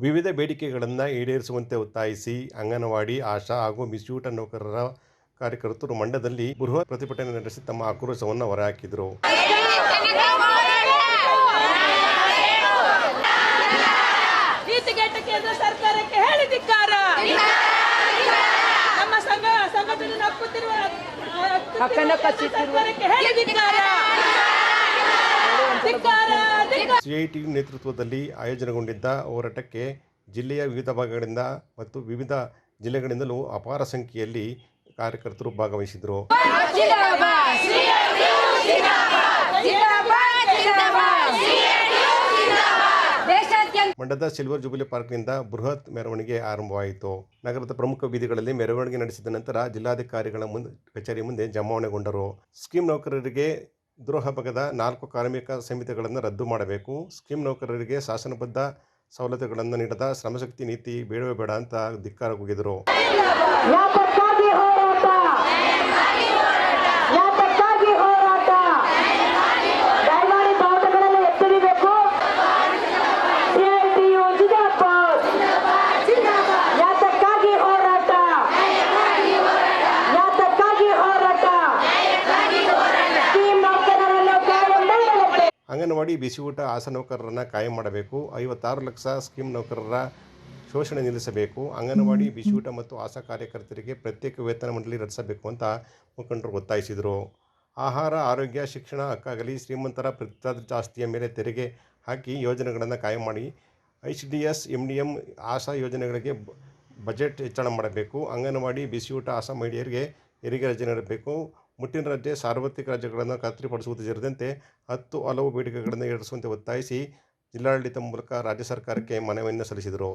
ವಿವಿಧ ಬೇಡಿಕೆಗಳನ್ನು ಈಡೇರಿಸುವಂತೆ ಒತ್ತಾಯಿಸಿ ಅಂಗನವಾಡಿ ಆಶಾ ಹಾಗೂ ಮಿಸ್ಯೂಟ ನೌಕರರ ಕಾರ್ಯಕರ್ತರು ಮಂಡ್ಯದಲ್ಲಿ ಬೃಹತ್ ಪ್ರತಿಭಟನೆ ನಡೆಸಿ ತಮ್ಮ ಆಕ್ರೋಶವನ್ನು ಹೊರಹಾಕಿದರು. ನಮ್ಮ ಸಂಘ ಸಂಘಟನೆ ನಕ್ಕುತ್ತಿರುವ ಹಕ್ಕನ್ನ ಕಚ್ಚಿಟ್ಟಿರುವ- ಸರ್ಕಾರಕ್ಕೆ ಹೇಳಿದಿಕ್ಕಾರ ಧಿಕ್ಕಾರ ಧಿಕ್ಕಾರ ಸಿಐಟಿ ನೇತೃತ್ವದಲ್ಲಿ ಆಯೋಜನೆಗೊಂಡಿದ್ದ ಹೋರಾಟಕ್ಕೆ ಜಿಲ್ಲೆಯ ವಿವಿಧ ಭಾಗಗಳಿಂದ ಮತ್ತು ವಿವಿಧ ಜಿಲ್ಲೆಗಳಿಂದಲೂ ಅಪಾರ ಸಂಖ್ಯೆಯಲ್ಲಿ ಕಾರ್ಯಕರ್ತರು ಭಾಗವಹಿಸಿದರು. ಮಂಡದ ಮಂಡ್ಯದ ಸಿಲ್ವರ್ ಜುಬಿಲಿ ಪಾರ್ಕ್ನಿಂದ ಬೃಹತ್ ಮೆರವಣಿಗೆ ಆರಂಭವಾಯಿತು. ನಗರದ ಪ್ರಮುಖ ಬೀದಿಗಳಲ್ಲಿ ಮೆರವಣಿಗೆ ನಡೆಸಿದ ನಂತರ ಜಿಲ್ಲಾಧಿಕಾರಿಗಳ ಮುಂದೆ ಕಚೇರಿ ಮುಂದೆ ಜಮಾವಣೆಗೊಂಡರು. ಸ್ಕೀಮ್ ನೌಕರರಿಗೆ ದ್ರೋಹ ಬಗೆದ ನಾಲ್ಕು ಕಾರ್ಮಿಕ ಸಮಿತಿಗಳನ್ನು ರದ್ದು ಮಾಡಬೇಕು. ಸ್ಕೀಮ್ ನೌಕರರಿಗೆ ಶಾಸನಬದ್ಧ ಸವಲತ್ತುಗಳನ್ನು ನೀಡದ ಶ್ರಮಶಕ್ತಿ ನೀತಿ ಬೇಡವೇ ಬೇಡ ಅಂತ ಧಿಕ್ಕಾರ ಕೂಗಿದರು ಮಾಡಬೇಕು ಬಿಸಿ ಊಟ ಆಸ ನೌಕರರನ್ನು ಕಾಯಂ ಮಾಡಬೇಕು. ಐವತ್ತಾರು ಲಕ್ಷ ಸ್ಕೀಮ್ ನೌಕರರ ಶೋಷಣೆ ನಿಲ್ಲಿಸಬೇಕು. ಅಂಗನವಾಡಿ ಬಿಸಿ ಊಟ ಮತ್ತು ಆಶಾ ಕಾರ್ಯಕರ್ತರಿಗೆ ಪ್ರತ್ಯೇಕ ವೇತನ ಮಂಡಳಿ ರಚಿಸಬೇಕು ಅಂತ ಮುಖಂಡರು ಒತ್ತಾಯಿಸಿದರು. ಆಹಾರ ಆರೋಗ್ಯ ಶಿಕ್ಷಣ ಹಕ್ಕಾಗಲಿ ಶ್ರೀಮಂತರ ಪ್ರತಿದಾದ ಜಾಸ್ತಿಯ ಮೇಲೆ ತೆರಿಗೆ ಹಾಕಿ ಯೋಜನೆಗಳನ್ನು ಕಾಯಂ ಮಾಡಿ. H D S M D M Asha ಯೋಜನೆಗಳಿಗೆ ಬಜೆಟ್ ಹೆಚ್ಚಳ ಮಾಡಬೇಕು. ಅಂಗನವಾಡಿ ಬಿಸಿಯೂಟ ಆಸಾ ಮಹಿಳೆಯರಿಗೆ ತೆರಿಗೆ ರಜೆ ನೀಡಬೇಕು. ಮುಟ್ಟಿನ ರಾಜ್ಯ ಸಾರ್ವತ್ರಿಕ ರಾಜ್ಯಗಳನ್ನು ಖಾತ್ರಿಪಡಿಸುವುದು ಸೇರಿದಂತೆ ಹತ್ತು ಹಲವು ಬೇಡಿಕೆಗಳನ್ನು ಈಡೇರಿಸುವಂತೆ ಒತ್ತಾಯಿಸಿ ಜಿಲ್ಲಾಡಳಿತ ಮೂಲಕ ರಾಜ್ಯ ಸರ್ಕಾರಕ್ಕೆ ಮನವಿಯನ್ನು ಸಲ್ಲಿಸಿದರು.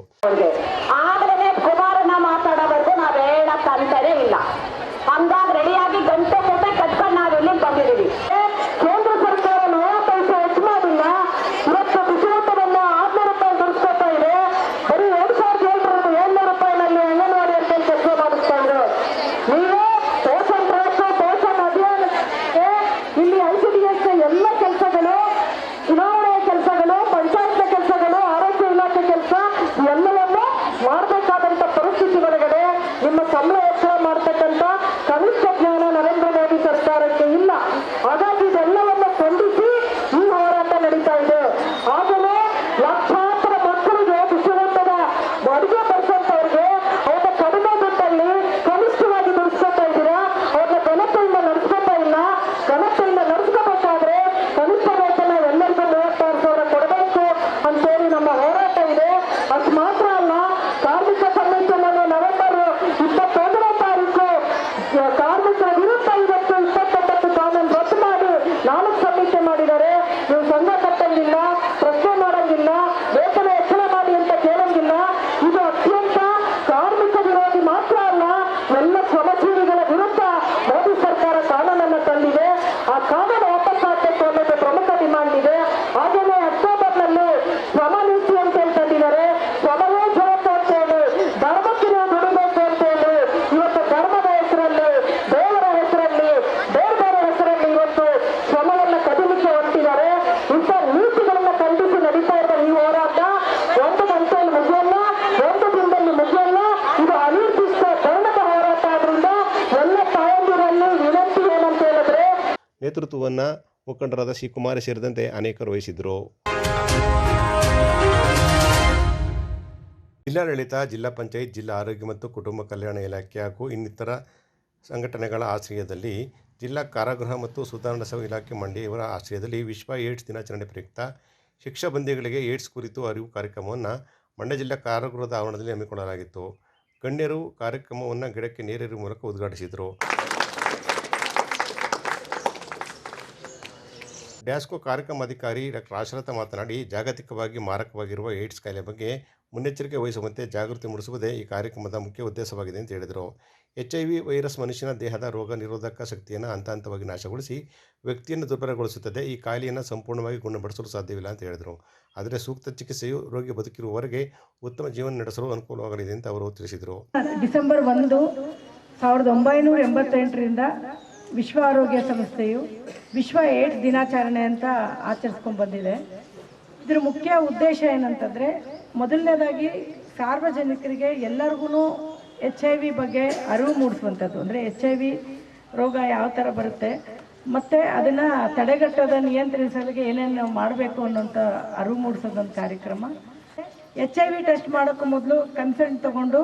ನೇತೃತ್ವವನ್ನು ಮುಖಂಡರಾದ ಶಿವಕುಮಾರ್ ಸೇರಿದಂತೆ ಅನೇಕರು ವಹಿಸಿದರು. ಜಿಲ್ಲಾಡಳಿತ, ಜಿಲ್ಲಾ ಪಂಚಾಯತ್, ಜಿಲ್ಲಾ ಆರೋಗ್ಯ ಮತ್ತು ಕುಟುಂಬ ಕಲ್ಯಾಣ ಇಲಾಖೆ ಹಾಗೂ ಇನ್ನಿತರ ಸಂಘಟನೆಗಳ ಆಶ್ರಯದಲ್ಲಿ ಜಿಲ್ಲಾ ಕಾರಾಗೃಹ ಮತ್ತು ಸುಧಾರಣಾ ಸೇವಾ ಇಲಾಖೆ ಮಂಡ್ಯ ಇವರ ಆಶ್ರಯದಲ್ಲಿ ವಿಶ್ವ ಏಡ್ಸ್ ದಿನಾಚರಣೆ ಪ್ರಯುಕ್ತ ಶಿಕ್ಷಾ ಬಂದಿಗಳಿಗೆ ಏಡ್ಸ್ ಕುರಿತು ಅರಿವು ಕಾರ್ಯಕ್ರಮವನ್ನು ಮಂಡ್ಯ ಜಿಲ್ಲಾ ಕಾರಾಗೃಹದ ಆವರಣದಲ್ಲಿ ಹಮ್ಮಿಕೊಳ್ಳಲಾಗಿತ್ತು. ಗಣ್ಯರು ಕಾರ್ಯಕ್ರಮವನ್ನು ಗಿಡಕ್ಕೆ ನೀರಿರುವ ಮೂಲಕ ಉದ್ಘಾಟಿಸಿದರು. ಡ್ಯಾಸ್ಕೋ ಕಾರ್ಯಕ್ರಮಾಧಿಕಾರಿ ಡಾಕ್ಟರ್ ಆಶರಥ ಮಾತನಾಡಿ, ಜಾಗತಿಕವಾಗಿ ಮಾರಕವಾಗಿರುವ ಏಡ್ಸ್ ಕಾಯಿಲೆ ಬಗ್ಗೆ ಮುನ್ನೆಚ್ಚರಿಕೆ ವಹಿಸುವಂತೆ ಜಾಗೃತಿ ಮೂಡಿಸುವುದೇ ಈ ಕಾರ್ಯಕ್ರಮದ ಮುಖ್ಯ ಉದ್ದೇಶವಾಗಿದೆ ಅಂತ ಹೇಳಿದರು. ಎಚ್ ಐ ವಿ ವೈರಸ್ ಮನುಷ್ಯನ ದೇಹದ ರೋಗ ನಿರೋಧಕ ಶಕ್ತಿಯನ್ನು ಹಂತ ಹಂತವಾಗಿ ನಾಶಗೊಳಿಸಿ ವ್ಯಕ್ತಿಯನ್ನು ದುರ್ಬಲಗೊಳಿಸುತ್ತದೆ. ಈ ಕಾಯಿಲೆಯನ್ನು ಸಂಪೂರ್ಣವಾಗಿ ಗುಣಪಡಿಸಲು ಸಾಧ್ಯವಿಲ್ಲ ಅಂತ ಹೇಳಿದರು. ಆದರೆ ಸೂಕ್ತ ಚಿಕಿತ್ಸೆಯು ರೋಗಿ ಬದುಕಿರುವವರೆಗೆ ಉತ್ತಮ ಜೀವನ ನಡೆಸಲು ಅನುಕೂಲವಾಗಲಿದೆ ಅಂತ ಅವರು ತಿಳಿಸಿದರು. ಡಿಸೆಂಬರ್ ಒಂದು ಸಾವಿರದ ಒಂಬೈನೂರ ಎಂಬತ್ತೆಂಟರಿಂದ ವಿಶ್ವ ಆರೋಗ್ಯ ಸಂಸ್ಥೆಯು ವಿಶ್ವ ಏಡ್ಸ್ ದಿನಾಚರಣೆ ಅಂತ ಆಚರಿಸ್ಕೊಂಡು ಬಂದಿದೆ. ಇದರ ಮುಖ್ಯ ಉದ್ದೇಶ ಏನಂತಂದರೆ, ಮೊದಲನೇದಾಗಿ ಸಾರ್ವಜನಿಕರಿಗೆ ಎಲ್ಲರಿಗೂ ಎಚ್ ಐ ವಿ ಬಗ್ಗೆ ಅರಿವು ಮೂಡಿಸುವಂಥದ್ದು. ಅಂದರೆ ಎಚ್ ಐ ವಿ ರೋಗ ಯಾವ ಥರ ಬರುತ್ತೆ, ಮತ್ತು ಅದನ್ನು ತಡೆಗಟ್ಟೋದ ನಿಯಂತ್ರಿಸಲಿಕ್ಕೆ ಏನೇನು ಮಾಡಬೇಕು ಅನ್ನೋಂಥ ಅರಿವು ಮೂಡಿಸೋದೊಂದು ಕಾರ್ಯಕ್ರಮ. ಎಚ್ ಐ ವಿ ಟೆಸ್ಟ್ ಮಾಡೋಕ್ಕೂ ಮೊದಲು ಕನ್ಸಲ್ಟ್ ತಗೊಂಡು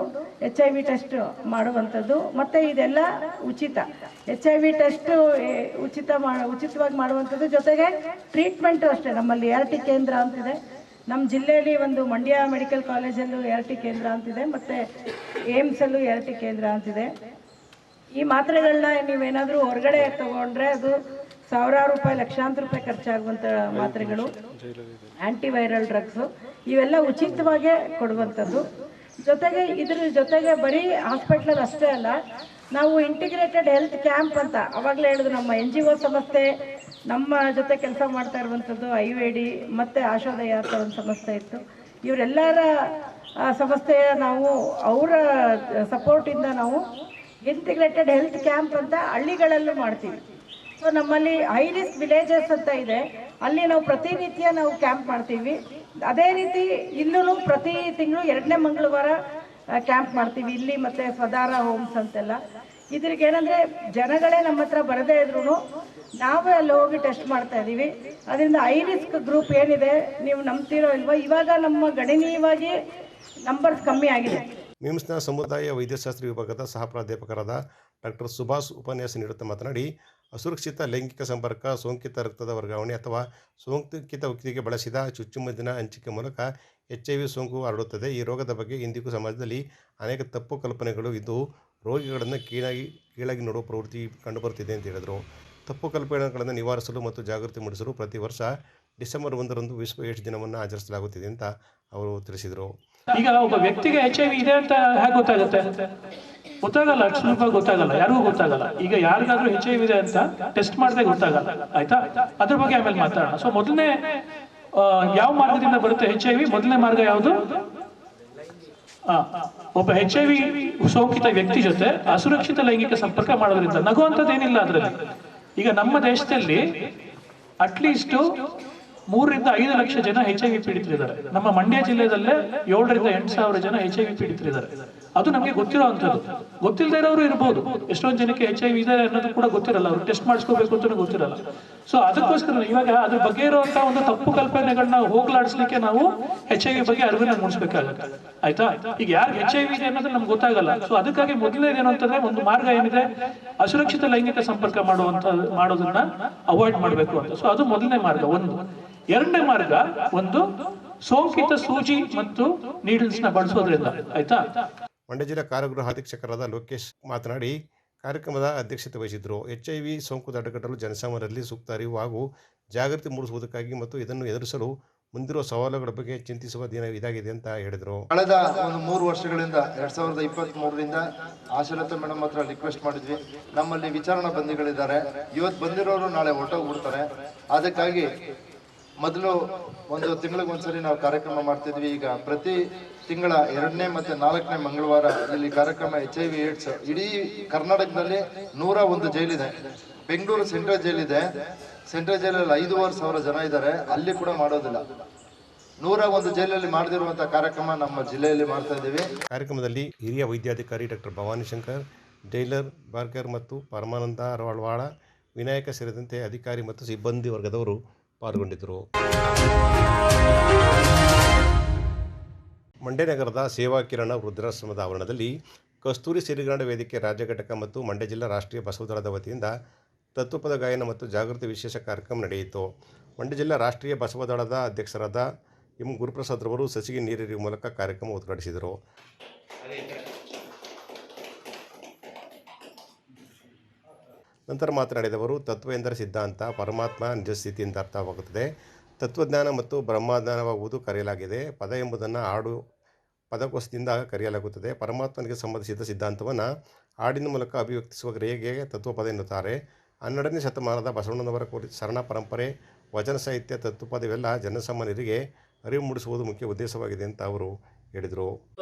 ಎಚ್ ಐ ವಿ ಟೆಸ್ಟ್ ಮಾಡುವಂಥದ್ದು. ಮತ್ತು ಇದೆಲ್ಲ ಉಚಿತ. ಎಚ್ ಐ ವಿ ಟೆಸ್ಟು ಉಚಿತ ಮಾ, ಉಚಿತವಾಗಿ ಮಾಡುವಂಥದ್ದು. ಜೊತೆಗೆ ಟ್ರೀಟ್ಮೆಂಟು ಅಷ್ಟೇ. ನಮ್ಮಲ್ಲಿ ಆರ್ ಟಿ ಕೇಂದ್ರ ಅಂತಿದೆ. ನಮ್ಮ ಜಿಲ್ಲೆಯಲ್ಲಿ ಒಂದು ಮಂಡ್ಯ ಮೆಡಿಕಲ್ ಕಾಲೇಜಲ್ಲೂ ಎರ್ ಟಿ ಕೇಂದ್ರ ಅಂತಿದೆ. ಮತ್ತು ಏಮ್ಸಲ್ಲೂ ಎರ್ ಟಿ ಕೇಂದ್ರ ಅಂತಿದೆ. ಈ ಮಾತ್ರೆಗಳನ್ನ ನೀವೇನಾದರೂ ಹೊರಗಡೆ ತಗೊಂಡ್ರೆ ಅದು ಸಾವಿರಾರು ರೂಪಾಯಿ, ಲಕ್ಷಾಂತರ ರೂಪಾಯಿ ಖರ್ಚಾಗುವಂಥ ಮಾತ್ರೆಗಳು ಆ್ಯಂಟಿವೈರಲ್ ಡ್ರಗ್ಸು ಇವೆಲ್ಲ ಉಚಿತವಾಗೇ ಕೊಡುವಂಥದ್ದು. ಜೊತೆಗೆ ಇದ್ರ ಜೊತೆಗೆ ಬರೀ ಹಾಸ್ಪಿಟ್ಲಲ್ಲಿ ಅಷ್ಟೇ ಅಲ್ಲ, ನಾವು ಇಂಟಿಗ್ರೇಟೆಡ್ ಹೆಲ್ತ್ ಕ್ಯಾಂಪ್ ಅಂತ ಅವಾಗಲೇ ಹೇಳಿದ್ರು ನಮ್ಮ ಎನ್ ಜಿ ಒ ಸಂಸ್ಥೆ, ನಮ್ಮ ಜೊತೆ ಕೆಲಸ ಮಾಡ್ತಾ ಇರುವಂಥದ್ದು ಐ ವಿ ಡಿ ಮತ್ತು ಆಶೋದಯ ಅಂತ ಒಂದು ಸಂಸ್ಥೆ ಇತ್ತು. ಇವರೆಲ್ಲರ ಸಂಸ್ಥೆಯ ನಾವು, ಅವರ ಸಪೋರ್ಟಿಂದ ನಾವು ಇಂಟಿಗ್ರೇಟೆಡ್ ಹೆಲ್ತ್ ಕ್ಯಾಂಪ್ ಅಂತ ಹಳ್ಳಿಗಳಲ್ಲೂ ಮಾಡ್ತೀವಿ. ಸೊ ನಮ್ಮಲ್ಲಿ ಹೈ ವಿಲೇಜಸ್ ಅಂತ ಇದೆ. ಅಲ್ಲಿ ನಾವು ಪ್ರತಿನಿತ್ಯ ನಾವು ಕ್ಯಾಂಪ್ ಮಾಡ್ತೀವಿ. ಅದೇ ರೀತಿ ಇಲ್ಲೂ ಪ್ರತಿ ತಿಂಗಳು ಎರಡನೇ ಮಂಗಳವಾರ ಕ್ಯಾಂಪ್ ಮಾಡ್ತೀವಿ. ಇಲ್ಲಿ ಮತ್ತೆ ಸ್ವದಾರ ಹೋಮ್ಸ್ ಅಂತೆಲ್ಲ. ಇದ್ರಿಗೆ ಏನಂದ್ರೆ ಜನಗಳೇ ನಮ್ಮ ಹತ್ರ ಬರದೇ ಇದ್ರು ನಾವೇ ಅಲ್ಲಿ ಹೋಗಿ ಟೆಸ್ಟ್ ಮಾಡ್ತಾ ಇದ್ದೀವಿ. ಅದರಿಂದ ಹೈ ರಿಸ್ಕ್ ಗ್ರೂಪ್ ಏನಿದೆ ನೀವು ನಂಬ್ತಿರೋ ಇಲ್ವೋ, ಇವಾಗ ನಮ್ಮ ಗಣನೀಯವಾಗಿ ನಂಬರ್ಸ್ ಕಮ್ಮಿ ಆಗಿದೆ. ಮಿಮ್ಸ್ನ ಸಮುದಾಯ ವೈದ್ಯಶಾಸ್ತ್ರ ವಿಭಾಗದ ಸಹ ಪ್ರಾಧ್ಯಾಪಕರಾದ ಡಾಕ್ಟರ್ ಸುಭಾಷ್ ಉಪನ್ಯಾಸ ನೀಡುತ್ತಾ ಮಾತನಾಡಿ ಅಸುರಕ್ಷಿತ ಲೈಂಗಿಕ ಸಂಪರ್ಕ, ಸೋಂಕಿತ ರಕ್ತದ ವರ್ಗಾವಣೆ ಅಥವಾ ಸೋಂಕಿತ ವ್ಯಕ್ತಿಗೆ ಬಳಸಿದ ಚುಚ್ಚುಮದ್ದಿನ ಹಂಚಿಕೆ ಮೂಲಕ ಎಚ್ ಐ ವಿ ಸೋಂಕು ಹರಡುತ್ತದೆ. ಈ ರೋಗದ ಬಗ್ಗೆ ಇಂದಿಗೂ ಸಮಾಜದಲ್ಲಿ ಅನೇಕ ತಪ್ಪು ಕಲ್ಪನೆಗಳು ಇದ್ದು, ರೋಗಿಗಳನ್ನು ಕೀಳಾಗಿ ಕೀಳಾಗಿ ನೋಡುವ ಪ್ರವೃತ್ತಿ ಕಂಡುಬರುತ್ತಿದೆ ಅಂತ ಹೇಳಿದರು. ತಪ್ಪು ಕಲ್ಪನೆಗಳನ್ನು ನಿವಾರಿಸಲು ಮತ್ತು ಜಾಗೃತಿ ಮೂಡಿಸಲು ಪ್ರತಿ ವರ್ಷ ಡಿಸೆಂಬರ್ ಒಂದರಂದು ವಿಶ್ವ ಏಡ್ಸ್ ದಿನವನ್ನು ಆಚರಿಸಲಾಗುತ್ತಿದೆ ಅಂತ ಅವರು ತಿಳಿಸಿದರು. ಈಗ ಒಬ್ಬ ವ್ಯಕ್ತಿಗೆ ಎಚ್ ಐ ವಿ ಇದೆ ಅಂತ ಹೇಗೆ ಗೊತ್ತಾಗುತ್ತೆ? ಗೊತ್ತಾಗಲ್ಲ ಸುಲಭವಾಗಿ ಗೊತ್ತಾಗಲ್ಲ, ಯಾರಿಗೂ ಗೊತ್ತಾಗಲ್ಲ. ಈಗ ಯಾರಿಗಾದ್ರೂ ಹೆಚ್ ಐ ಇದೆ ಅಂತ ಟೆಸ್ಟ್ ಮಾಡದೆ ಗೊತ್ತಾಗಲ್ಲ, ಆಯ್ತಾ? ಅದ್ರ ಬಗ್ಗೆ ಆಮೇಲೆ ಮಾತಾಡೋಣ. ಸೊ ಮೊದಲನೇ ಯಾವ ಮಾರ್ಗದಿಂದ ಬರುತ್ತೆ ಹೆಚ್ ಐ ವಿ ಮೊದಲನೇ ಮಾರ್ಗ ಯಾವುದು? ಒಬ್ಬ ಹೆಚ್ ಐ ವಿ ಸೋಂಕಿತ ವ್ಯಕ್ತಿ ಜೊತೆ ಅಸುರಕ್ಷಿತ ಲೈಂಗಿಕ ಸಂಪರ್ಕ ಮಾಡೋದ್ರಿಂದ ನಗುವಂಥದ್ದೇನಿಲ್ಲ ಅದರಲ್ಲಿ. ಈಗ ನಮ್ಮ ದೇಶದಲ್ಲಿ ಅಟ್ಲೀಸ್ಟ್ ಮೂರರಿಂದ ಐದು ಲಕ್ಷ ಜನ ಹೆಚ್ ಐ ವಿ ಪೀಡಿತರಿದ್ದಾರೆ. ನಮ್ಮ ಮಂಡ್ಯ ಜಿಲ್ಲೆಯಲ್ಲೇ ಏಳರಿಂದ ಎಂಟು ಸಾವಿರ ಜನ ಹೆಚ್ ಐ ವಿ ಪೀಡಿತರಿದ್ದಾರೆ. ಅದು ನಮಗೆ ಗೊತ್ತಿರೋ ಅಂಥದ್ದು ಗೊತ್ತಿಲ್ಲದೆ ಇರೋರು ಇರ್ಬೋದು. ಎಷ್ಟೊಂದು ಜನಕ್ಕೆ ಎಚ್ ಐ ವಿ ಇದೆ ಅನ್ನೋದು ಕೂಡ ಗೊತ್ತಿರಲ್ಲ. ಅವ್ರು ಟೆಸ್ಟ್ ಮಾಡಿಸ್ಕೋಬೇಕು ಅಂತ ಗೊತ್ತಿರಲ್ಲ. ಸೊ ಅದಕ್ಕೋಸ್ಕರ ಇವಾಗ ಅದ್ರ ಬಗ್ಗೆ ಇರುವಂತ ಒಂದು ತಪ್ಪು ಕಲ್ಪನೆಗಳನ್ನ ಹೋಗ್ಲಾಡಿಸ್ಲಿಕ್ಕೆ ನಾವು ಎಚ್ ಐ ವಿ ಬಗ್ಗೆ ಅರಿವಿನ ಮೂಡಿಸ್ಬೇಕಾಗತ್ತೆ. ಆಯ್ತಾ? ಈಗ ಯಾರು ಎಚ್ ಐ ವಿ ಇದೆ ಅನ್ನೋದು ನಮ್ಗೆ ಗೊತ್ತಾಗಲ್ಲ. ಸೊ ಅದಕ್ಕಾಗಿ ಮೊದಲನೇದು ಏನು ಅಂತಂದ್ರೆ ಒಂದು ಮಾರ್ಗ ಏನಿದೆ? ಅಸುರಕ್ಷಿತ ಲೈಂಗಿಕ ಸಂಪರ್ಕ ಮಾಡುವಂತ ಮಾಡೋದನ್ನ ಅವಾಯ್ಡ್ ಮಾಡಬೇಕು ಅಂತ. ಸೊ ಅದು ಮೊದಲನೇ ಮಾರ್ಗ, ಒಂದು. ಎರಡನೇ ಮಾರ್ಗ, ಒಂದು ಸೋಂಕಿತ ಸೂಜಿ ಮತ್ತು ನೀಡಲ್ಸ್ನ ಬಳಸೋದ್ರಿಂದ. ಆಯ್ತಾ? ಮಂಡ್ಯ ಜಿಲ್ಲಾ ಕಾರಾಗೃಹ ಅಧೀಕ್ಷಕರಾದ ಲೋಕೇಶ್ ಮಾತನಾಡಿ, ಕಾರ್ಯಕ್ರಮದ ಅಧ್ಯಕ್ಷತೆ ವಹಿಸಿದ್ದರು. ಎಚ್ ಐ ವಿ ಸೋಂಕು ತಡೆಗಟ್ಟಲು ಜನಸಾಮಾನ್ಯರಲ್ಲಿ ಸೂಕ್ತ ಅರಿವು ಹಾಗೂ ಜಾಗೃತಿ ಮೂಡಿಸುವುದಕ್ಕಾಗಿ ಮತ್ತು ಇದನ್ನು ಎದುರಿಸಲು ಮುಂದಿರುವ ಸವಾಲುಗಳ ಬಗ್ಗೆ ಚಿಂತಿಸುವ ದಿನ ಇದಾಗಿದೆ ಅಂತ ಹೇಳಿದರು. ಕಳೆದ ಒಂದು ಮೂರು ವರ್ಷಗಳಿಂದ ಎರಡ್ ಸಾವಿರದ ಇಪ್ಪತ್ತ್ ಮೂರರಿಂದ ಆಶಲತಾ ಮೇಡಮ್ ಹತ್ರ ರಿಕ್ವೆಸ್ಟ್ ಮಾಡಿದ್ವಿ. ನಮ್ಮಲ್ಲಿ ವಿಚಾರಣಾ ಬಂದಿಗಳಿದ್ದಾರೆ. ಇವತ್ತು ಬಂದಿರೋರು ನಾಳೆ ಹೊರಟೋಗ್ಬಿಡ್ತಾರೆ. ಅದಕ್ಕಾಗಿ ಮೊದಲು ಒಂದು ತಿಂಗಳಿಗೆ ಒಂದ್ಸರಿ ನಾವು ಕಾರ್ಯಕ್ರಮ ಮಾಡ್ತಿದ್ವಿ. ಈಗ ಪ್ರತಿ ತಿಂಗಳ ಎರಡನೇ ಮತ್ತೆ ನಾಲ್ಕನೇ ಮಂಗಳವಾರ ಇಲ್ಲಿ ಕಾರ್ಯಕ್ರಮ ಎಚ್ ಐ ವಿ ಏಡ್ಸ್ ಇಡೀ ಕರ್ನಾಟಕದಲ್ಲಿ ನೂರ ಒಂದು ಜೈಲಿದೆ. ಬೆಂಗಳೂರು ಸೆಂಟ್ರಲ್ ಜೈಲಿದೆ. ಸೆಂಟ್ರಲ್ ಜೈಲಲ್ಲಿ ಐದೂವರೆ ಸಾವಿರ ಜನ ಇದ್ದಾರೆ. ಅಲ್ಲಿ ಕೂಡ ಮಾಡೋದಿಲ್ಲ. ನೂರ ಒಂದು ಜೈಲಲ್ಲಿ ಮಾಡದಿರುವಂತಹ ಕಾರ್ಯಕ್ರಮ ನಮ್ಮ ಜಿಲ್ಲೆಯಲ್ಲಿ ಮಾಡ್ತಾ ಇದ್ದೀವಿ. ಕಾರ್ಯಕ್ರಮದಲ್ಲಿ ಹಿರಿಯ ವೈದ್ಯಾಧಿಕಾರಿ ಡಾಕ್ಟರ್ ಭವಾನಿ ಶಂಕರ್, ಜೈಲರ್ ಬಾರ್ಕರ್ ಮತ್ತು ಪರಮಾನಂದ ಅರವಾಳ್ವಾಳ, ವಿನಾಯಕ ಸೇರಿದಂತೆ ಅಧಿಕಾರಿ ಮತ್ತು ಸಿಬ್ಬಂದಿ ವರ್ಗದವರು ಪಾಲ್ಗೊಂಡಿದ್ದರು ಮಂಡ್ಯ ನಗರದ ಸೇವಾ ಕಿರಣ ವೃದ್ಧಾಶ್ರಮದ ಆವರಣದಲ್ಲಿ ಕಸ್ತೂರಿ ಸಿರಿಗರಣ ವೇದಿಕೆ ರಾಜ್ಯ ಘಟಕ ಮತ್ತು ಮಂಡ್ಯ ಜಿಲ್ಲಾ ರಾಷ್ಟ್ರೀಯ ಬಸವದಳದ ವತಿಯಿಂದ ತತ್ವಪದ ಗಾಯನ ಮತ್ತು ಜಾಗೃತಿ ವಿಶೇಷ ಕಾರ್ಯಕ್ರಮ ನಡೆಯಿತು. ಮಂಡ್ಯ ಜಿಲ್ಲಾ ರಾಷ್ಟ್ರೀಯ ಬಸವದಳದ ಅಧ್ಯಕ್ಷರಾದ ಎಂ ಗುರುಪ್ರಸಾದ್ ರವರು ಸಸಿಗೆ ನೀರಿ ಮೂಲಕ ಕಾರ್ಯಕ್ರಮ ಉದ್ಘಾಟಿಸಿದರು. ನಂತರ ಮಾತನಾಡಿದವರು ತತ್ವ ಎಂದರೆ ಸಿದ್ಧಾಂತ ಪರಮಾತ್ಮ ನಿಜ ಸ್ಥಿತಿ ಎಂದು ಅರ್ಥವಾಗುತ್ತದೆ. ತತ್ವಜ್ಞಾನ ಮತ್ತು ಬ್ರಹ್ಮಜ್ಞಾನವಾಗುವುದು ಕರೆಯಲಾಗಿದೆ. ಪದ ಎಂಬುದನ್ನು ಹಾಡು, ಪದಕೋಶದಿಂದ ಕರೆಯಲಾಗುತ್ತದೆ. ಪರಮಾತ್ಮನಿಗೆ ಸಂಬಂಧಿಸಿದ ಸಿದ್ಧಾಂತವನ್ನು ಹಾಡಿನ ಮೂಲಕ ಅಭಿವ್ಯಕ್ತಿಸುವ ಕ್ರಿಯೆಗೆ ತತ್ವಪದ ಎನ್ನುತ್ತಾರೆ. ಹನ್ನೆರಡನೇ ಶತಮಾನದ ಬಸವಣ್ಣನವರ ಕುರಿ ಶರಣ ಪರಂಪರೆ, ವಚನ ಸಾಹಿತ್ಯ ತತ್ವಪದ ಇವೆಲ್ಲ ಜನಸಾಮಾನ್ಯರಿಗೆ ಅರಿವು ಮೂಡಿಸುವುದು ಮುಖ್ಯ ಉದ್ದೇಶವಾಗಿದೆ ಅಂತ ಅವರು ಹೇಳಿದರು.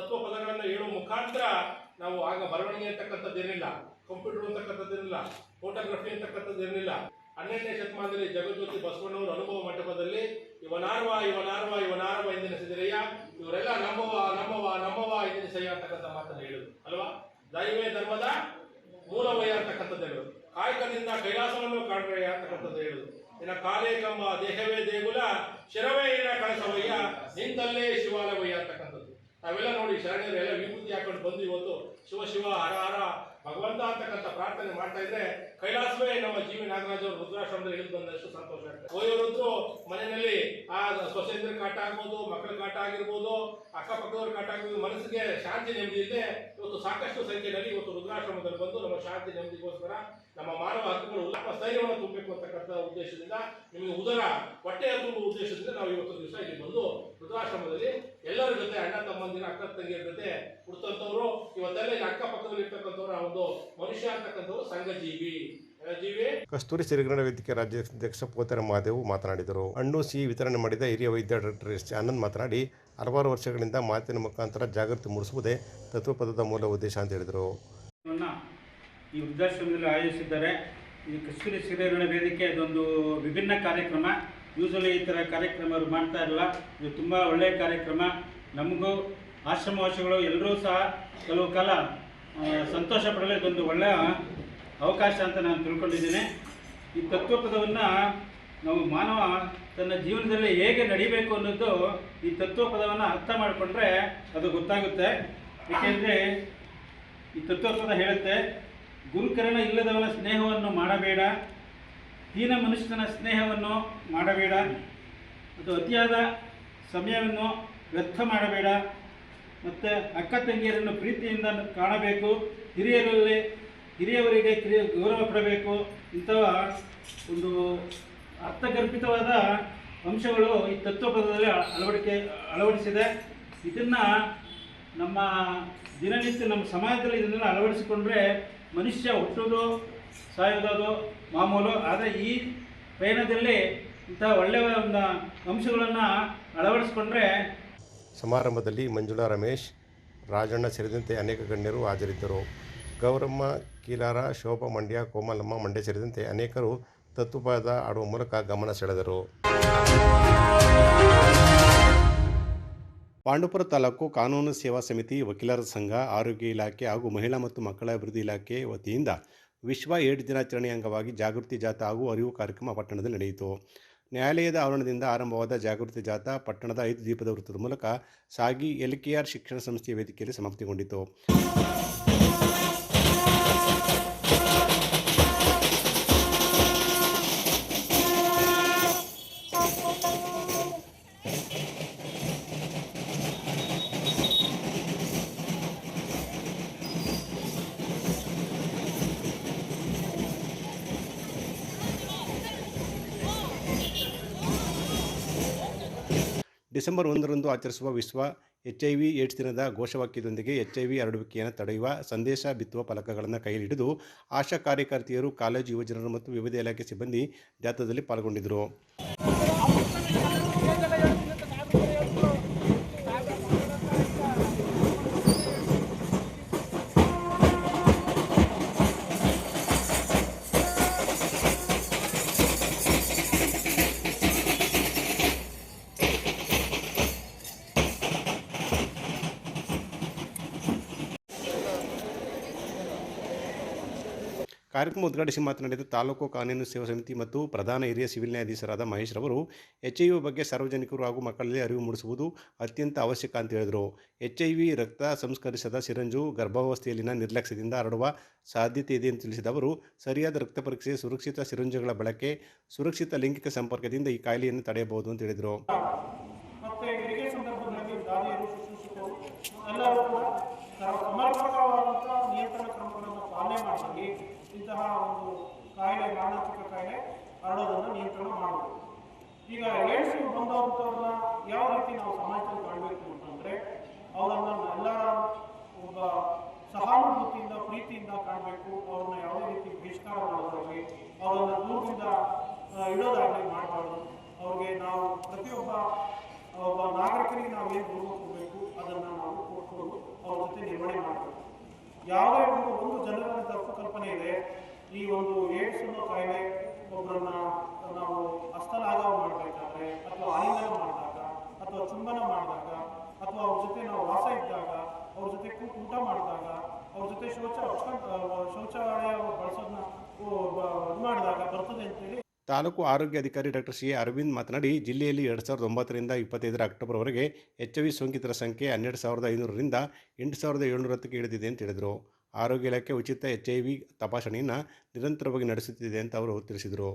ನಾವು ಆಗ ಬರವಣಿಗೆ ಅಂತಕ್ಕಂಥದ್ದಿರಲಿಲ್ಲ ಕಂಪ್ಯೂಟರ್ ಅಂತಕ್ಕಂಥದ್ದು ಏನಿಲ್ಲ ಫೋಟೋಗ್ರಫಿ ಅಂತಕ್ಕಂಥದ್ದಿರಲಿಲ್ಲ ಹನ್ನೆರಡನೇ ಶತಮಾನದಲ್ಲಿ ಜಗಜ್ಯೋತಿ ಬಸವಣ್ಣವರು ಅನುಭವ ಮಂಟಪದಲ್ಲಿ ಇವನಾರ್ವ ಇವನಾರ್ವ ಇವನಾರ್ವ ಎಂದಿನ ಸಿದ್ದರಯ್ಯ, ಇವರೆಲ್ಲ ನಮ್ಮವ ನಮ್ಮವ ನಮ್ಮವ ಇಂದಿನ ಸಯ್ಯ ಅಂತಕ್ಕಂಥ ಮಾತನ್ನು ಹೇಳುದು ಅಲ್ವಾ? ದೈವೇ ಧರ್ಮದ ಮೂಲವಯ್ಯ ಅಂತಕ್ಕಂಥದ್ದು ಹೇಳುದು ಕಾಯಕದಿಂದ ಕೈಲಾಸವನ್ನು ಕಾಣ್ರಯ್ಯ ಅಂತಕ್ಕಂಥದ್ದು ಹೇಳುದು ಇನ್ನ ಕಾಲೇ ಕಂಬ, ದೇಹವೇ ದೇಗುಲ, ಶಿರವೇ ಏನ ಕಳಸವಯ್ಯ, ನಿಂತಲ್ಲೇ ಶಿವಾಲವಯ್ಯ ಅಂತಕ್ಕಂಥದ್ದು ನಾವೆಲ್ಲ ನೋಡಿ ಶರಣರು, ಎಲ್ಲ ವಿಭೂತಿ ಹಾಕೊಂಡು ಬಂದು ಇವತ್ತು ಶಿವ ಶಿವ, ಹರ ಹರ, ಭಗವಂತ ಅಂತಕ್ಕಂಥ ಪ್ರಾರ್ಥನೆ ಮಾಡ್ತಾ ಇದ್ರೆ ಕೈಲಾಸವೇ ನಮ್ಮ ಜೀವಿ ನಾಗರಾಜ್ ಅವರು ರುದ್ರಾಶ್ರಮದಲ್ಲಿ ಇಳಿದು ಬಂದಷ್ಟು ಸಂತೋಷ ಆಗ್ತದೆ. ಓಯೋರುದ್ರು ಮನೆಯಲ್ಲಿ ಆ ಸೊಸೆಂದ್ರ ಕಾಟ ಆಗ್ಬೋದು, ಮಕ್ಕಳ ಕಾಟ ಆಗಿರ್ಬೋದು, ಅಕ್ಕಪಕ್ಕದವ್ರ ಕಾಟ ಆಗಿರ್ಬೋದು, ಮನಸ್ಸಿಗೆ ಶಾಂತಿ ನೆಮ್ಮದಿ ಇದೆ ಇವತ್ತು ಸಾಕಷ್ಟು ಸಂಖ್ಯೆಯಲ್ಲಿ ಇವತ್ತು ರುದ್ರಾಶ್ರಮದಲ್ಲಿ ಬಂದು ನಮ್ಮ ಶಾಂತಿ ನೆಮ್ಮದಿಗೋಸ್ಕರ ನಮ್ಮ ಮಾನವ ಹಕ್ಕುಗಳು ಉಲ್ಲಾಪ ಸ್ಥೈರ್ಯವನ್ನು ತುಂಬಬೇಕು ಅಂತಕ್ಕಂಥ ಉದ್ದೇಶದಿಂದ, ನಿಮಗೆ ಉದರ ಹೊಟ್ಟೆಯ ತುಂಬುವ ಉದ್ದೇಶದಿಂದ ನಾವು ಇವತ್ತು ದಿವಸ ಇಲ್ಲಿ ಬಂದು ವೃದ್ಧಾಶ್ರಮದಲ್ಲಿ ಎಲ್ಲರ ಜೊತೆ ಅಣ್ಣ ತಮ್ಮಂದಿನ ಅಕ್ಕ ತಂಗಿಯರ ಜೊತೆ ಹುಡ್ತಂಥವ್ರು ಇವತ್ತೆಲ್ಲ ಇಲ್ಲಿ ಅಕ್ಕಪಕ್ಕದಲ್ಲಿ ಇರ್ತಕ್ಕಂಥವ್ರು ಒಂದು ಮನುಷ್ಯ ಅಂತಕ್ಕಂಥವ್ರು ಸಂಘಜೀವಿ. ಜೀವಿ? ಕಸ್ತೂರಿ ಸಿರಿಗಣ ವೇದಿಕೆ ರಾಜ್ಯಾಧ್ಯಕ್ಷ ಪೋತರ ಮಹಾದೇವ್ ಮಾತನಾಡಿದರು. ಹಣ್ಣು ಸಿ ವಿತರಣೆ ಮಾಡಿದ ಹಿರಿಯ ವೈದ್ಯ ಡಾಕ್ಟರ್ ಎಸ್. ಆನಂದ್ ಮಾತನಾಡಿ, ಹಲವಾರು ವರ್ಷಗಳಿಂದ ಮಾತಿನ ಮುಖಾಂತರ ಜಾಗೃತಿ ಮೂಡಿಸುವುದೇ ತತ್ವಪದದ ಮೂಲ ಉದ್ದೇಶ ಅಂತ ಹೇಳಿದರು. ಈ ವೃದ್ಧಾಶ್ರಮದಲ್ಲಿ ಆಯೋಜಿಸಿದ್ದಾರೆ. ಈ ಕಸ್ತೂರಿ ಸಿರಿಯರಣ ವೇದಿಕೆ, ಅದೊಂದು ವಿಭಿನ್ನ ಕಾರ್ಯಕ್ರಮ. ಯೂಶಲಿ ಈ ಥರ ಕಾರ್ಯಕ್ರಮ ಅವರು ಮಾಡ್ತಾ ಇರಲ್ಲ. ಇದು ತುಂಬ ಒಳ್ಳೆಯ ಕಾರ್ಯಕ್ರಮ. ನಮಗೂ ಆಶ್ರಮವಾಸಿಗಳು ಎಲ್ಲರೂ ಸಹ ಕೆಲವು ಕಾಲ ಸಂತೋಷ ಪಡಲು ಇದೊಂದು ಒಳ್ಳೆಯ ಅವಕಾಶ ಅಂತ ನಾನು ತಿಳ್ಕೊಂಡಿದ್ದೀನಿ. ಈ ತತ್ವಪದವನ್ನು ನಾವು ಮಾನವ ತನ್ನ ಜೀವನದಲ್ಲಿ ಹೇಗೆ ನಡಿಬೇಕು ಅನ್ನೋದು ಈ ತತ್ವಪದವನ್ನು ಅರ್ಥ ಮಾಡಿಕೊಂಡ್ರೆ ಅದು ಗೊತ್ತಾಗುತ್ತೆ. ಏಕೆಂದರೆ ಈ ತತ್ವಪದ ಹೇಳುತ್ತೆ ಗುರುಕರಣ ಇಲ್ಲದವನ ಸ್ನೇಹವನ್ನು ಮಾಡಬೇಡ, ಹೀನ ಮನುಷ್ಯನ ಸ್ನೇಹವನ್ನು ಮಾಡಬೇಡ ಅದು ಅತಿಯಾದ ಸಮಯವನ್ನು ವ್ಯರ್ಥ ಮಾಡಬೇಡ, ಮತ್ತು ಅಕ್ಕ ತಂಗಿಯರನ್ನು ಪ್ರೀತಿಯಿಂದ ಕಾಣಬೇಕು, ಹಿರಿಯರಲ್ಲಿ, ಹಿರಿಯವರಿಗೆ ಗೌರವ ಕೊಡಬೇಕು, ಇಂತಹ ಒಂದು ಅರ್ಥಗರ್ಭಿತವಾದ ಅಂಶಗಳು ಈ ತತ್ವಪದದಲ್ಲಿ ಅಳವಡಿಕೆ, ಅಳವಡಿಸಿದೆ. ಇದನ್ನು ನಮ್ಮ ದಿನನಿತ್ಯ ನಮ್ಮ ಸಮಾಜದಲ್ಲಿ ಇದನ್ನೆಲ್ಲ ಅಳವಡಿಸಿಕೊಂಡ್ರೆ ಮನುಷ್ಯ ಹುಟ್ಟೋದು ಸಾಯೋದು ಮಾಮೂಲು, ಆದರೆ ಈ ಪಯಣದಲ್ಲಿ ಇಂಥ ಒಳ್ಳೆಯ ಒಂದು ಅಂಶಗಳನ್ನು ಅಳವಡಿಸ್ಕೊಂಡ್ರೆ ಸಮಾರಂಭದಲ್ಲಿ ಮಂಜುಳಾ ರಮೇಶ್, ರಾಜಣ್ಣ ಸೇರಿದಂತೆ ಅನೇಕ ಗಣ್ಯರು ಹಾಜರಿದ್ದರು. ಗೌರಮ್ಮ, ಕೀಲಾರ, ಶೋಭಾ ಮಂಡ್ಯ, ಕೋಮಲಮ್ಮ ಮಂಡ್ಯ ಸೇರಿದಂತೆ ಅನೇಕರು ತತ್ವಪಾದ ಆಡುವ ಮೂಲಕ ಗಮನ ಸೆಳೆದರು. ಪಾಂಡುಪುರ ತಾಲೂಕು ಕಾನೂನು ಸೇವಾ ಸಮಿತಿ ವಕೀಲರ ಸಂಘ, ಆರೋಗ್ಯ ಇಲಾಖೆ ಹಾಗೂ ಮಹಿಳಾ ಮತ್ತು ಮಕ್ಕಳ ಅಭಿವೃದ್ಧಿ ಇಲಾಖೆ ವತಿಯಿಂದ ವಿಶ್ವ ಏಡ್ ದಿನಾಚರಣೆ ಅಂಗವಾಗಿ ಜಾಗೃತಿ ಜಾಥಾ ಹಾಗೂ ಅರಿವು ಕಾರ್ಯಕ್ರಮ ಪಟ್ಟಣದಲ್ಲಿ ನಡೆಯಿತು. ನ್ಯಾಯಾಲಯದ ಆವರಣದಿಂದ ಆರಂಭವಾದ ಜಾಗೃತಿ ಜಾಥಾ ಪಟ್ಟಣದ ಐದು ದೀಪದ ವೃತ್ತದ ಮೂಲಕ ಸಾಗಿ ಎಲ್ ಶಿಕ್ಷಣ ಸಂಸ್ಥೆಯ ವೇದಿಕೆಯಲ್ಲಿ ಸಮಾಪ್ತಿಗೊಂಡಿತು. ಡಿಸೆಂಬರ್ ಒಂದರಂದು ಆಚರಿಸುವ ವಿಶ್ವ ಎಚ್ ಐ ವಿ ಏಡ್ಸ್ ದಿನದ ಘೋಷವಾಕ್ಯದೊಂದಿಗೆ ಎಚ್ ಐ ವಿ ಹರಡುವಿಕೆಯನ್ನು ತಡೆಯುವ ಸಂದೇಶ ಬಿತ್ತುವ ಫಲಕಗಳನ್ನು ಕೈಲಿಡಿದು ಆಶಾ ಕಾರ್ಯಕರ್ತೆಯರು, ಕಾಲೇಜು ಯುವಜನರು ಮತ್ತು ವಿವಿಧ ಇಲಾಖೆ ಸಿಬ್ಬಂದಿ ಜಾಥಾದಲ್ಲಿ ಪಾಲ್ಗೊಂಡಿದ್ದರು. ಕಾರ್ಯಕ್ರಮ ಉದ್ಘಾಟಿಸಿ ಮಾತನಾಡಿದ ತಾಲೂಕು ಕಾನೂನು ಸೇವಾ ಸಮಿತಿ ಮತ್ತು ಪ್ರಧಾನ ಹಿರಿಯ ಸಿವಿಲ್ ನ್ಯಾಯಾಧೀಶರಾದ ಮಹೇಶ್ ರವರು ಎಚ್ ಐ ವಿ ಬಗ್ಗೆ ಸಾರ್ವಜನಿಕರು ಹಾಗೂ ಮಕ್ಕಳಲ್ಲಿ ಅರಿವು ಮೂಡಿಸುವುದು ಅತ್ಯಂತ ಅವಶ್ಯಕ ಅಂತ ಹೇಳಿದರು. ಎಚ್ ಐ ವಿ ರಕ್ತ ಸಂಸ್ಕರಿಸದ ಸಿರಂಜು ಗರ್ಭಾವಸ್ಥೆಯಲ್ಲಿನ ನಿರ್ಲಕ್ಷ್ಯದಿಂದ ಹರಡುವ ಸಾಧ್ಯತೆ ಇದೆ ಎಂದು ತಿಳಿಸಿದ ಅವರು, ಸರಿಯಾದ ರಕ್ತ ಪರೀಕ್ಷೆ, ಸುರಕ್ಷಿತ ಸಿರಂಜುಗಳ ಬಳಕೆ, ಸುರಕ್ಷಿತ ಲೈಂಗಿಕ ಸಂಪರ್ಕದಿಂದ ಈ ಕಾಯಿಲೆಯನ್ನು ತಡೆಯಬಹುದು ಅಂತ ಹೇಳಿದರು ಮತ್ತು ಹೆರಿಗೆ ಸಂದರ್ಭದಲ್ಲಿ ದಾದಿಯರು ಶುಶ್ರೂಷಕರು ಎಲ್ಲರೂ ಕೂಡ ಸಮರ್ಪಕವಾದಂಥ ನಿಯಂತ್ರಣ ಕ್ರಮಗಳನ್ನು ಪಾಲನೆ ಮಾಡಿ ಇಂತಹ ಒಂದು ಕಾಯಿಲೆ ಮಾರಣಾಂತಿಕ ಕಾಯಿಲೆ ಹರಡೋದನ್ನು ನಿಯಂತ್ರಣ ಮಾಡಬೇಕು ಈಗ ಏಡ್ಸ್ ಬಂದವಂಥವ್ರನ್ನ ಯಾವ ರೀತಿ ನಾವು ಸಮಾಜದಲ್ಲಿ ಕಾಣಬೇಕು ಅಂತಂದರೆ, ಅವರನ್ನು ಎಲ್ಲ ಒಬ್ಬ ಸಹಾನುಭೂತಿಯಿಂದ, ಪ್ರೀತಿಯಿಂದ ಕಾಣಬೇಕು, ಅವ್ರನ್ನ ಯಾವುದೇ ರೀತಿ ಬಹಿಷ್ಕಾರ ಮಾಡೋದಾಗಲಿ, ಅವರನ್ನು ದೂರದಿಂದ ಇಡೋದಾಗಲಿ ಮಾಡಬಾರ್ದು. ಅವ್ರಿಗೆ ನಾವು ಪ್ರತಿಯೊಬ್ಬ, ಒಬ್ಬ ನಾಗರಿಕರಿಗೆ ನಾವು ಏನು ಗೌರವ ಕೊಡಬೇಕು, ಅದನ್ನು ನಾವು ಕೊಟ್ಕೊಂಡು ಅವ್ರ ಜೊತೆ ನಿರ್ವಹಣೆ ಮಾಡಬೇಕು. ಯಾವುದೇ ಒಂದು ಒಂದು ಜನರಲ್ಲಿ ತಪ್ಪು ಕಲ್ಪನೆ ಇದೆ ಈ ಒಂದು ಏಡ್ಸ್ ಅನ್ನೋ ಕಾಯಿಲೆ ಒಬ್ಬರನ್ನ ನಾವು ಹಸ್ತಲಾಘವ ಮಾಡಬೇಕಾದ್ರೆ ಅಥವಾ ಆಲಿಂಗನ ಮಾಡಿದಾಗ ಅಥವಾ ಚುಂಬನ ಮಾಡಿದಾಗ ಶೌಚ ಶೌಚಾಲಯ ಬಳಸೋದನ್ನ ಇದು ಮಾಡಿದಾಗ ಬರ್ತದೆ ಅಂತೇಳಿ ತಾಲೂಕು ಆರೋಗ್ಯ ಅಧಿಕಾರಿ ಡಾಕ್ಟರ್ ಸಿ ಎ ಅರವಿಂದ್ ಮಾತನಾಡಿ, ಜಿಲ್ಲೆಯಲ್ಲಿ ಎರಡು ಸಾವಿರದ ಒಂಬತ್ತರಿಂದ ಇಪ್ಪತ್ತೈದರ ಅಕ್ಟೋಬರ್ವರೆಗೆ ಎಚ್ ಐ ವಿ ಸೋಂಕಿತರ ಸಂಖ್ಯೆ ಹನ್ನೆರಡು ಸಾವಿರದ ಐನೂರರಿಂದ ಎಂಟು ಸಾವಿರದ ಏಳ್ನೂರ ಹತ್ತಕ್ಕೆ ಇಳಿದಿದೆ ಅಂತ ಹೇಳಿದರು. ಆರೋಗ್ಯ ಇಲಾಖೆ ಉಚಿತ ಎಚ್ ಐ ವಿ ತಪಾಸಣೆಯನ್ನು ನಿರಂತರವಾಗಿ ನಡೆಸುತ್ತಿದೆ ಅಂತ ಅವರು ತಿಳಿಸಿದರು.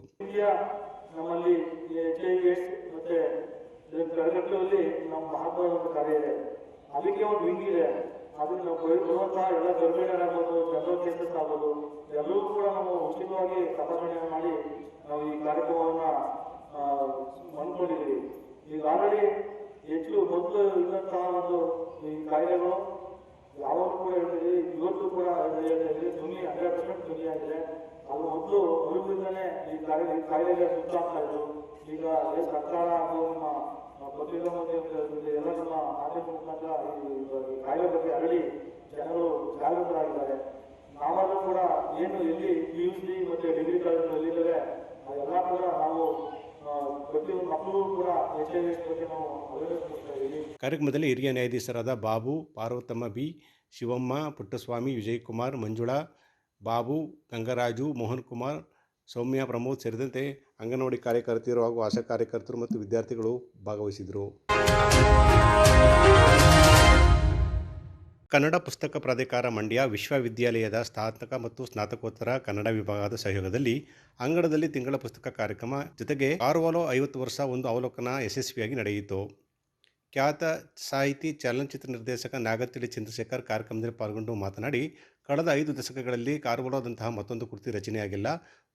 ಎಲ್ಲರೂ ಕೂಡ ನಾವು ಉಚಿತವಾಗಿ ತಪಾಸಣೆಯನ್ನು ಮಾಡಿ ನಾವು ಈ ಕಾರ್ಯಕ್ರಮವನ್ನ ಆ, ಅಂದ್ಕೊಂಡಿದ್ದೀವಿ ಈಗ ಆಲ್ರೆಡಿ ಹೆಚ್ಚು ಮೊದಲು ಇದ್ದಂತಹ ಒಂದು ಈ ಕಾಯಿಲೆಗಳು ಯಾವಾಗ ಕೂಡ ಹೇಳ್ತೀವಿ ಇವತ್ತು ಕೂಡ ಹೇಳ್ತೀವಿ ಧ್ವನಿ ಹಂಡ್ರೆಡ್ ಪರ್ಸೆಂಟ್ ಧ್ವನಿ ಆಗಿದೆ. ಅದು ಮೊದಲು ಅರಿವಿಂದಲೇ ಈ ಕಾಯಿಲೆ ಈ ಕಾಯಿಲೆಗೆ ಸುತ್ತಾಗ್ತಾ ಇದ್ರು ಈಗ ಅದೇ ಸರ್ಕಾರ ಹಾಗೂ ನಮ್ಮ ಪತ್ರಿಕಾ ಎಲ್ಲ ನಮ್ಮ ಮಾಧ್ಯಮ ಮುಖಾಂತರ ಈ ಕಾಯಿಲೆ ಬಗ್ಗೆ ಅರಳಿ ಜನರು ಜಾಗೃತರಾಗಿದ್ದಾರೆ. ನಾವಾದರೂ ಕೂಡ ಏನು ಎಲ್ಲಿ ಪಿ ಯು ಸಿ ಮತ್ತು ಡಿಗ್ರಿ ಎಲ್ಲಿದ್ದಾರೆ ಅದೆಲ್ಲ ಕೂಡ ನಾವು ಕಾರ್ಯಕ್ರಮದಲ್ಲಿ ಹಿರಿಯ ನ್ಯಾಯಾಧೀಶರಾದ ಬಾಬು ಪಾರ್ವತಮ್ಮ ಬಿ, ಶಿವಮ್ಮ, ಪುಟ್ಟಸ್ವಾಮಿ, ವಿಜಯಕುಮಾರ್, ಮಂಜುಳಾ, ಬಾಬು, ಗಂಗರಾಜು, ಮೋಹನ್ ಕುಮಾರ್, ಸೌಮ್ಯ, ಪ್ರಮೋದ್ ಸೇರಿದಂತೆ ಅಂಗನವಾಡಿ ಕಾರ್ಯಕರ್ತೆಯರು ಹಾಗೂ ಆಶಾ ಕಾರ್ಯಕರ್ತರು ಮತ್ತು ವಿದ್ಯಾರ್ಥಿಗಳು ಭಾಗವಹಿಸಿದರು ಕನ್ನಡ ಪುಸ್ತಕ ಪ್ರಾಧಿಕಾರ ಮಂಡ್ಯ ವಿಶ್ವವಿದ್ಯಾಲಯದ ಸ್ನಾತಕ ಮತ್ತು ಸ್ನಾತಕೋತ್ತರ ಕನ್ನಡ ವಿಭಾಗದ ಸಹಯೋಗದಲ್ಲಿ ಅಂಗಡದಲ್ಲಿ ತಿಂಗಳ ಪುಸ್ತಕ ಕಾರ್ಯಕ್ರಮ ಜೊತೆಗೆ ಕಾರ್ವಾಲೋ ಐವತ್ತು ವರ್ಷ ಒಂದು ಅವಲೋಕನ ಯಶಸ್ವಿಯಾಗಿ ನಡೆಯಿತು. ಖ್ಯಾತ ಸಾಹಿತಿ, ಚಲನಚಿತ್ರ ನಿರ್ದೇಶಕ ನಾಗತಿಳಿ ಚಂದ್ರಶೇಖರ್ ಕಾರ್ಯಕ್ರಮದಲ್ಲಿ ಪಾಲ್ಗೊಂಡು ಮಾತನಾಡಿ, ಕಳೆದ ಐದು ದಶಕಗಳಲ್ಲಿ ಕಾರ್ವಾಲೋದಂತಹ ಮತ್ತೊಂದು ಕೃತಿ ರಚನೆಯಾಗಿಲ್ಲ.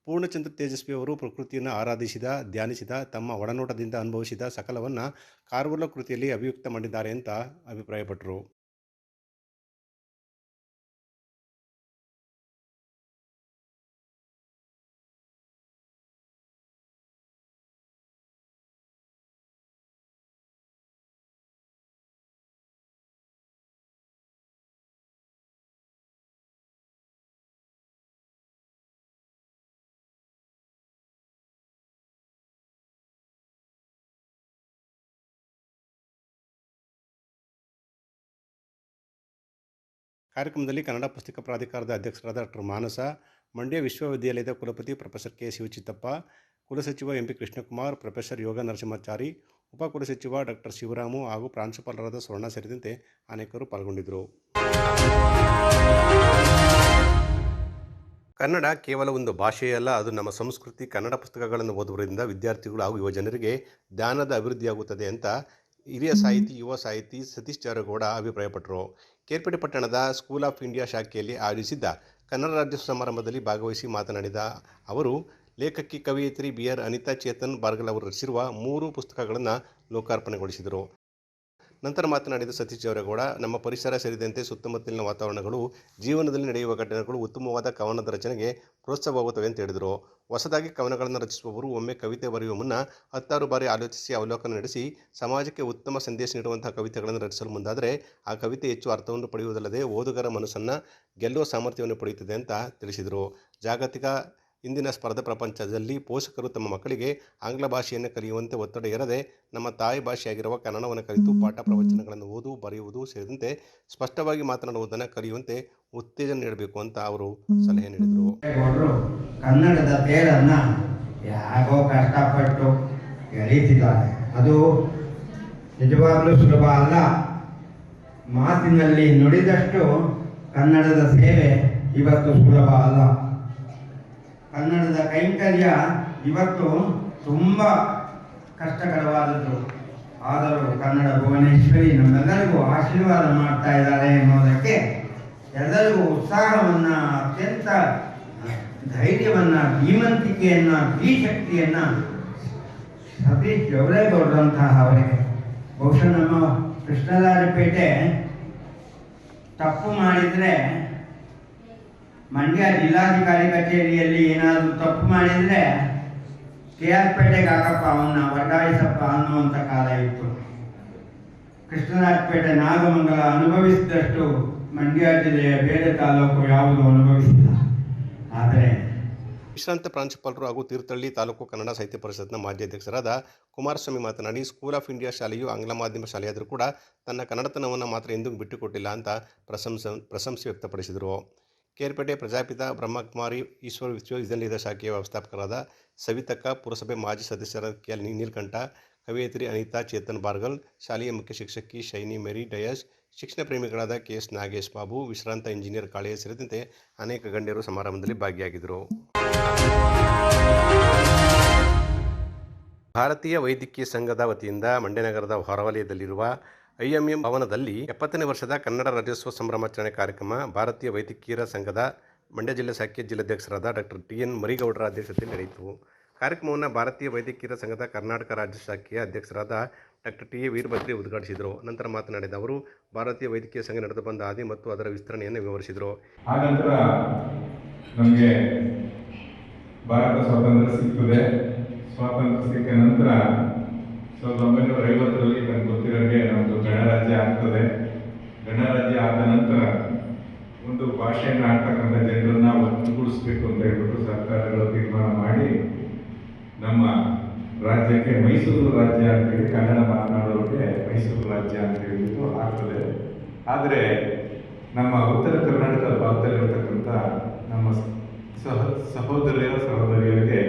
ಪೂರ್ಣಚಂದ್ರ ತೇಜಸ್ವಿ ಅವರು ಪ್ರಕೃತಿಯನ್ನು ಆರಾಧಿಸಿದ, ಧ್ಯಾನಿಸಿದ, ತಮ್ಮ ಒಡನೋಟದಿಂದ ಅನುಭವಿಸಿದ ಸಕಲವನ್ನು ಕಾರ್ವಾಲೋ ಕೃತಿಯಲ್ಲಿ ಅಭಿವ್ಯಕ್ತ ಮಾಡಿದ್ದಾರೆ ಅಂತ ಅಭಿಪ್ರಾಯಪಟ್ಟರು. ಕಾರ್ಯಕ್ರಮದಲ್ಲಿ ಕನ್ನಡ ಪುಸ್ತಕ ಪ್ರಾಧಿಕಾರದ ಅಧ್ಯಕ್ಷರಾದ ಡಾಕ್ಟರ್ ಮಾನಸ, ಮಂಡ್ಯ ವಿಶ್ವವಿದ್ಯಾಲಯದ ಕುಲಪತಿ professor K Shivachittappa ಕುಲಸಚಿವ M P Krishnakumar, professor Yoga Narasimhachari ಉಪಕುಲಸಚಿವ doctor Shivaramu ಹಾಗೂ ಪ್ರಾಂಶುಪಾಲರಾದ ಸ್ವರ್ಣ ಸೇರಿದಂತೆ ಅನೇಕರು ಪಾಲ್ಗೊಂಡಿದ್ದರು. ಕನ್ನಡ ಕೇವಲ ಒಂದು ಭಾಷೆಯಲ್ಲ ಅದು ನಮ್ಮ ಸಂಸ್ಕೃತಿ, ಕನ್ನಡ ಪುಸ್ತಕಗಳನ್ನು ಓದುವುದರಿಂದ ವಿದ್ಯಾರ್ಥಿಗಳು ಹಾಗೂ ಯುವಜನರಿಗೆ ಜ್ಞಾನದ ಅಭಿವೃದ್ಧಿಯಾಗುತ್ತದೆ ಅಂತ ಹಿರಿಯ ಸಾಹಿತಿ ಯುವ ಸಾಹಿತಿ ಸತೀಶ್ ಜಾರಗೌಡ ಅಭಿಪ್ರಾಯಪಟ್ಟರು. ಕೇರ್ಪೇಟೆ ಪಟ್ಟಣದ ಸ್ಕೂಲ್ ಆಫ್ ಇಂಡಿಯಾ ಶಾಖೆಯಲ್ಲಿ ಆಯೋಜಿಸಿದ್ದ ಕನ್ನಡ ರಾಜ್ಯೋತ್ಸವ ಸಮಾರಂಭದಲ್ಲಿ ಭಾಗವಹಿಸಿ ಮಾತನಾಡಿದ ಅವರು ಲೇಖಕಿ ಕವಯಿತ್ರಿ ಬಿ ಆರ್ ಅನಿತಾ ಚೇತನ್ ಬಾರ್ಗಲ್ ಅವರು ರಚಿಸಿರುವ ಮೂರು ಪುಸ್ತಕಗಳನ್ನು ಲೋಕಾರ್ಪಣೆಗೊಳಿಸಿದರು. ನಂತರ ಮಾತನಾಡಿದ ಸತೀಶ್ ಜವರೇಗೌಡ ನಮ್ಮ ಪರಿಸರ ಸೇರಿದಂತೆ ಸುತ್ತಮುತ್ತಲಿನ ವಾತಾವರಣಗಳು ಜೀವನದಲ್ಲಿ ನಡೆಯುವ ಘಟನೆಗಳು ಉತ್ತಮವಾದ ಕವನದ ರಚನೆಗೆ ಪ್ರೋತ್ಸಾಹವಾಗುತ್ತವೆ ಅಂತ ಹೇಳಿದರು. ಹೊಸದಾಗಿ ಕವನಗಳನ್ನು ರಚಿಸುವವರು ಒಮ್ಮೆ ಕವಿತೆ ಬರೆಯುವ ಮುನ್ನ ಹತ್ತಾರು ಬಾರಿ ಆಲೋಚಿಸಿ ಅವಲೋಕನ ನಡೆಸಿ ಸಮಾಜಕ್ಕೆ ಉತ್ತಮ ಸಂದೇಶ ನೀಡುವಂತಹ ಕವಿತೆಗಳನ್ನು ರಚಿಸಲು ಮುಂದಾದರೆ ಆ ಕವಿತೆ ಹೆಚ್ಚು ಅರ್ಥವನ್ನು ಪಡೆಯುವುದಲ್ಲದೆ ಓದುಗರ ಮನಸ್ಸನ್ನು ಗೆಲ್ಲುವ ಸಾಮರ್ಥ್ಯವನ್ನು ಪಡೆಯುತ್ತದೆ ಅಂತ ತಿಳಿಸಿದರು. ಜಾಗತಿಕ ಇಂದಿನ ಸ್ಪರ್ಧಾ ಪ್ರಪಂಚದಲ್ಲಿ ಪೋಷಕರು ತಮ್ಮ ಮಕ್ಕಳಿಗೆ ಆಂಗ್ಲ ಭಾಷೆಯನ್ನು ಕಲಿಯುವಂತೆ ಒತ್ತಡ ಇರದೆ ನಮ್ಮ ತಾಯಿ ಭಾಷೆಯಾಗಿರುವ ಕನ್ನಡವನ್ನು ಕಲಿತು ಪಾಠ ಪ್ರವಚನಗಳನ್ನು ಓದು, ಬರೆಯುವುದು ಸೇರಿದಂತೆ ಸ್ಪಷ್ಟವಾಗಿ ಮಾತನಾಡುವುದನ್ನು ಕಲಿಯುವಂತೆ ಉತ್ತೇಜನ ನೀಡಬೇಕು ಅಂತ ಅವರು ಸಲಹೆ ನೀಡಿದರು. ಕನ್ನಡದ ತೇರನ್ನ ಯಾಕೋ ಕಷ್ಟಪಟ್ಟು ಅದು ನಿಜವಾಗಲೂ ಸುಲಭ ಅಲ್ಲ. ಮಾತಿನಲ್ಲಿ ನುಡಿದಷ್ಟು ಕನ್ನಡದ ಸೇವೆ ಇವತ್ತು ಸುಲಭ ಅಲ್ಲ. ಕನ್ನಡದ ಕೈಂಕರ್ಯ ಇವತ್ತು ತುಂಬ ಕಷ್ಟಕರವಾದದ್ದು. ಆದರೂ ಕನ್ನಡ ಭುವನೇಶ್ವರಿ ನಮ್ಮೆಲ್ಲರಿಗೂ ಆಶೀರ್ವಾದ ಮಾಡ್ತಾ ಇದ್ದಾರೆ ಎನ್ನುವುದಕ್ಕೆ ಎಲ್ಲರಿಗೂ ಉತ್ಸಾಹವನ್ನ, ಅತ್ಯಂತ ಧೈರ್ಯವನ್ನ ಧೀಮಂತಿಕೆಯನ್ನ ಧೀಶಕ್ತಿಯನ್ನ ಸತೀಶ್ ಜವರೇಗೌಡರಂತಹ ಅವರಿಗೆ ಬಹುಶಃ ನಮ್ಮ ಕೃಷ್ಣರಾಜಪೇಟೆ ತಪ್ಪು ಮಾಡಿದ್ರೆ ಮಂಡ್ಯ ಜಿಲ್ಲಾಧಿಕಾರಿ ಕಚೇರಿಯಲ್ಲಿ ಏನಾದರೂ ತಪ್ಪು ಮಾಡಿದ್ರೆ ಕೆ ಆರ್ ಪೇಟೆಗೆ ಹಾಕಪ್ಪ ಅವನ್ನ ವರ್ಗಾಯಿಸಪ್ಪ ಅನ್ನುವಂಥ ಕಾಲ ಇತ್ತು. ಕೃಷ್ಣರಾಜಪೇಟೆ ನಾಗಮಂಗಲ ಅನುಭವಿಸಿದಷ್ಟು ಮಂಡ್ಯ ಜಿಲ್ಲೆಯ ಬೇರೆ ತಾಲೂಕು ಯಾವುದು ಅನುಭವಿಸಿಲ್ಲ. ಆದರೆ ವಿಶ್ರಾಂತ ಪ್ರಾಂಶುಪಾಲರು ಹಾಗೂ ತೀರ್ಥಹಳ್ಳಿ ತಾಲೂಕು ಕನ್ನಡ ಸಾಹಿತ್ಯ ಪರಿಷತ್ನ ಮಾಜಿ ಅಧ್ಯಕ್ಷರಾದ ಕುಮಾರಸ್ವಾಮಿ ಮಾತನಾಡಿ, ಸ್ಕೂಲ್ ಆಫ್ ಇಂಡಿಯಾ ಶಾಲೆಯು ಆಂಗ್ಲ ಮಾಧ್ಯಮ ಶಾಲೆಯಾದರೂ ಕೂಡ ತನ್ನ ಕನ್ನಡತನವನ್ನು ಮಾತ್ರ ಎಂದೂ ಬಿಟ್ಟುಕೊಟ್ಟಿಲ್ಲ ಅಂತ ಪ್ರಶಂಸ, ಪ್ರಶಂಸೆ ವ್ಯಕ್ತಪಡಿಸಿದರು. ಕೇರ್ಪೇಟೆ ಪ್ರಜಾಪಿತ ಬ್ರಹ್ಮಕುಮಾರಿ ಈಶ್ವರ ವಿಶ್ವವಿದ್ಯಾನಿಲಯದ ಶಾಖೆಯ ವ್ಯವಸ್ಥಾಪಕರಾದ ಸವಿತಕ್ಕ ಪುರಸಭೆ ಮಾಜಿ ಸದಸ್ಯರಾದ ಕೆ ನೀಲಕಂಠ, ಕವಯಿತ್ರಿ ಅನಿತಾ, ಚೇತನ್ ಬಾರ್ಗಲ್ ಶಾಲೆಯ ಮುಖ್ಯ ಶಿಕ್ಷಕಿ ಶೈನಿ ಮೇರಿ, ಡಯಸ್, ಶಿಕ್ಷಣ ಪ್ರೇಮಿಗಳಾದ ಕೆ ಎಸ್ ನಾಗೇಶ್ ಬಾಬು, ವಿಶ್ರಾಂತ ಇಂಜಿನಿಯರ್ ಕಾಳೆಯ ಸೇರಿದಂತೆ ಅನೇಕ ಗಣ್ಯರು ಸಮಾರಂಭದಲ್ಲಿ ಭಾಗಿಯಾಗಿದ್ದರು. ಭಾರತೀಯ ವೈದ್ಯಕೀಯ ಸಂಘದ ವತಿಯಿಂದ ಮಂಡ್ಯನಗರದ ಹೊರವಲಯದಲ್ಲಿರುವ ಐಎಂಎಂ ಭವನದಲ್ಲಿ ಎಪ್ಪತ್ತನೇ ವರ್ಷದ ಕನ್ನಡ ರಾಜ್ಯೋತ್ಸವ ಸಂಭ್ರಮಾಚರಣೆ ಕಾರ್ಯಕ್ರಮ ಭಾರತೀಯ ವೈದ್ಯಕೀಯರ ಸಂಘದ ಮಂಡ್ಯ ಜಿಲ್ಲಾ ಶಾಖೆ ಜಿಲ್ಲಾಧ್ಯಕ್ಷರಾದ ಡಾಕ್ಟರ್ ಟಿ ಎನ್ ಮರಿಗೌಡರ ಅಧ್ಯಕ್ಷತೆಯಲ್ಲಿ ನಡೆಯಿತು. ಕಾರ್ಯಕ್ರಮವನ್ನು ಭಾರತೀಯ ವೈದ್ಯಕೀಯ ಸಂಘದ ಕರ್ನಾಟಕ ರಾಜ್ಯ ಶಾಖೆಯ ಅಧ್ಯಕ್ಷರಾದ ಡಾಕ್ಟರ್ ಟಿ ಎ ವೀರಭದ್ರಿ ಉದ್ಘಾಟಿಸಿದರು. ನಂತರ ಮಾತನಾಡಿದ ಅವರು, ಭಾರತೀಯ ವೈದ್ಯಕೀಯ ಸಂಘ ನಡೆದು ಬಂದ ಹಾದಿ ಮತ್ತು ಅದರ ವಿಸ್ತರಣೆಯನ್ನು ವಿವರಿಸಿದರು. ಆನಂತರ ನಮಗೆ ಭಾರತ ಸ್ವಾತಂತ್ರ್ಯ ಸಿಗ್ತದೆ. ಸ್ವಾತಂತ್ರ್ಯ ಸಿಕ್ಕ ನಂತರ ಸಾವಿರದ ಒಂಬೈನೂರ ಐವತ್ತರಲ್ಲಿ ನನಗೆ ಗೊತ್ತಿರೋಂಗೆ ನಮ್ಮದು ಗಣರಾಜ್ಯ ಆಗ್ತದೆ. ಗಣರಾಜ್ಯ ಆದ ನಂತರ ಒಂದು ಭಾಷೆಯನ್ನು ಆಡ್ತಕ್ಕಂಥ ಜನರನ್ನ ಒಟ್ಟುಗೂಡಿಸ್ಬೇಕು ಅಂತ ಹೇಳ್ಬಿಟ್ಟು ಸರ್ಕಾರಗಳು ತೀರ್ಮಾನ ಮಾಡಿ ನಮ್ಮ ರಾಜ್ಯಕ್ಕೆ ಮೈಸೂರು ರಾಜ್ಯ ಅಂತೇಳಿ ಕನ್ನಡ ಮಾತನಾಡೋರಿಗೆ ಮೈಸೂರು ರಾಜ್ಯ ಅಂತ ಹೇಳಿಬಿಟ್ಟು ಆಗ್ತದೆ. ಆದರೆ ನಮ್ಮ ಉತ್ತರ ಕರ್ನಾಟಕ ಭಾಗದಲ್ಲಿರತಕ್ಕಂಥ ನಮ್ಮ ಸಹ ಸಹೋದರಿಯರ ಸಹೋದರಿಯರಿಗೆ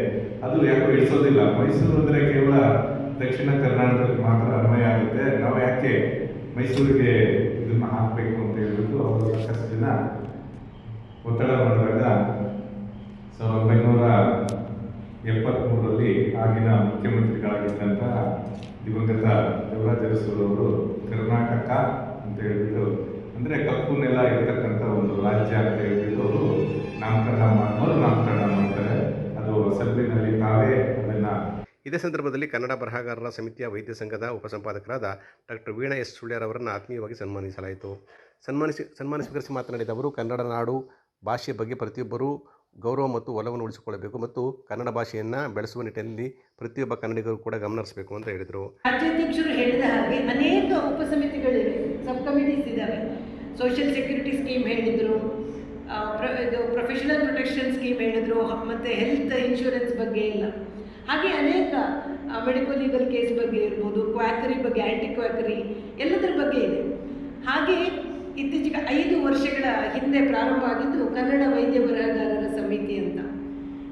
ಅದು ಯಾಕೋ ಇಳಿಸೋದಿಲ್ಲ ಮೈಸೂರು ಅಂದರೆ ಕೇವಲ ದಕ್ಷಿಣ ಕರ್ನಾಟಕಕ್ಕೆ ಮಾತ್ರ ಅನ್ವಯ ಆಗುತ್ತೆ. ನಾವು ಯಾಕೆ ಮೈಸೂರಿಗೆ ಇದನ್ನು ಹಾಕಬೇಕು ಅಂತ ಹೇಳ್ಬಿಟ್ಟು ಅವರು ಸಾಕಷ್ಟು ಜನ ಒತ್ತಡ ಮಾಡಿದಾಗ ಸಾವಿರದ ಒಂಬೈನೂರ ಎಪ್ಪತ್ತ್ಮೂರರಲ್ಲಿ ಆಗಿನ ಮುಖ್ಯಮಂತ್ರಿಗಳಾಗಿದ್ದಂತಹ ದಿವಂಗತ ಅವರು ಕರ್ನಾಟಕ ಅಂತ ಹೇಳ್ಬಿಟ್ಟು, ಅಂದರೆ ಕಪ್ಪು ನೆಲ ಇರತಕ್ಕಂಥ ಒಂದು ರಾಜ್ಯ ಅಂತ ಹೇಳ್ಬಿಟ್ಟು ಅವರು ನಾಮಕರಣ ಮಾಡೋರು ನಾಮಕರಣ ಮಾಡ್ತಾರೆ. ಅದು ಅಸೆಂಬ್ಲಿನಲ್ಲಿ ತಾವೇ ಇದೇ ಸಂದರ್ಭದಲ್ಲಿ ಕನ್ನಡ ಬರಹಗಾರರ ಸಮಿತಿಯ ವೈದ್ಯ ಸಂಘದ ಉಪಸಂಪಾದಕರಾದ ಡಾಕ್ಟರ್ ವೀಣಾ ಎಸ್ ಸುಳ್ಯರ್ ಅವರನ್ನು ಆತ್ಮೀಯವಾಗಿ ಸನ್ಮಾನಿಸಲಾಯಿತು. ಸನ್ಮಾನಿಸಿ ಸನ್ಮಾನ ಸ್ವೀಕರಿಸಿ ಮಾತನಾಡಿದ ಅವರು, ಕನ್ನಡ ನಾಡು ಭಾಷೆಯ ಬಗ್ಗೆ ಪ್ರತಿಯೊಬ್ಬರೂ ಗೌರವ ಮತ್ತು ಒಲವನ್ನು ಉಳಿಸಿಕೊಳ್ಳಬೇಕು ಮತ್ತು ಕನ್ನಡ ಭಾಷೆಯನ್ನು ಬೆಳೆಸುವ ನಿಟ್ಟಿನಲ್ಲಿ ಪ್ರತಿಯೊಬ್ಬ ಕನ್ನಡಿಗರು ಕೂಡ ಗಮನಿಸಬೇಕು ಅಂತ ಹೇಳಿದರು. ರಾಜ್ಯಾಧ್ಯಕ್ಷರು ಹೇಳಿದ ಹಾಗೆ ಅನೇಕ ಉಪಸಮಿತಿಗಳಿವೆ ಸಬ್ ಕಮಿಟೀಸ್ ಇದ್ದಾವೆ ಸೋಷಿಯಲ್ ಸೆಕ್ಯೂರಿಟಿ ಸ್ಕೀಮ್ ಹೇಳಿದರು ಪ್ರೊಫೆಷನಲ್ ಪ್ರೊಟೆಕ್ಷನ್ ಸ್ಕೀಮ್ ಹೇಳಿದರು, ಮತ್ತು ಹೆಲ್ತ್ ಇನ್ಶೂರೆನ್ಸ್ ಬಗ್ಗೆ ಇಲ್ಲ. ಹಾಗೆ ಅನೇಕ ಮೆಡಿಕಲ್ ಲೀಗಲ್ ಕೇಸ್ ಬಗ್ಗೆ ಇರ್ಬೋದು ಕ್ವಾಕರಿ ಬಗ್ಗೆ ಆ್ಯಂಟಿ ಕ್ವಾಕರಿ ಎಲ್ಲದರ ಬಗ್ಗೆ ಇದೆ. ಹಾಗೆ ಇತ್ತೀಚೆಗೆ ಐದು ವರ್ಷಗಳ ಹಿಂದೆ ಪ್ರಾರಂಭ ಆಗಿದ್ದು ಕನ್ನಡ ವೈದ್ಯ ಬರಹಗಾರರ ಸಮಿತಿ ಅಂತ.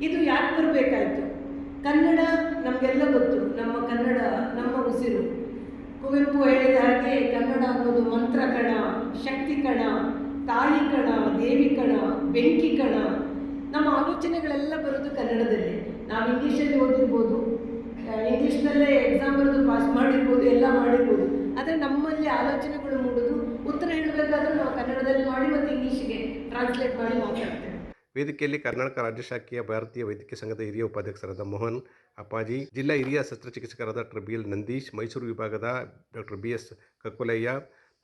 ಇದು ಯಾಕೆ ಬರಬೇಕಾಯಿತು? ಕನ್ನಡ ನಮಗೆಲ್ಲ ಗೊತ್ತು, ನಮ್ಮ ಕನ್ನಡ ನಮ್ಮ ಉಸಿರು. ಕುವೆಂಪು ಹೇಳಿದ ಹಾಗೆ ಕನ್ನಡ ಅನ್ನೋದು ಮಂತ್ರ ಕಣ, ಶಕ್ತಿ ಕಣ ತಾಯಿ ಕಣ, ದೇವಿ ಕಣ, ಬೆಂಕಿ ಕಣ. ನಮ್ಮ ಆಲೋಚನೆಗಳೆಲ್ಲ ಬರೋದು ಕನ್ನಡದಲ್ಲಿ. ನಾವು ಇಂಗ್ಲೀಷಲ್ಲಿ ಓದಿರ್ಬೋದು ಇಂಗ್ಲೀಷ್ನಲ್ಲೇ ಎಕ್ಸಾಮ್ ಬರೆದು ಪಾಸ್ ಮಾಡಿರ್ಬೋದು, ಎಲ್ಲ ಮಾಡಿರ್ಬೋದು. ಆದರೆ ನಮ್ಮಲ್ಲಿ ಆಲೋಚನೆಗಳು ಮೂಡೋದು ಉತ್ತರ ಹೇಳಬೇಕಾದ್ರೂ ನಾವು ಕನ್ನಡದಲ್ಲಿ ಮಾಡಿ ಮತ್ತು ಇಂಗ್ಲೀಷಿಗೆ ಟ್ರಾನ್ಸ್ಲೇಟ್ ಮಾಡಿ ಮಾತಾಡ್ತೇವೆ ವೇದಿಕೆಯಲ್ಲಿ ಕರ್ನಾಟಕ ರಾಜ್ಯ ಶಾಖೆಯ ಭಾರತೀಯ ವೈದ್ಯಕೀಯ ಸಂಘದ ಹಿರಿಯ ಉಪಾಧ್ಯಕ್ಷರಾದ ಮೋಹನ್ ಅಪ್ಪಾಜಿ, ಜಿಲ್ಲಾ ಹಿರಿಯ ಶಸ್ತ್ರಚಿಕಿತ್ಸಕರಾದ doctor B L Nandish, Mysuru ವಿಭಾಗದ doctor B S Kakkulaiah,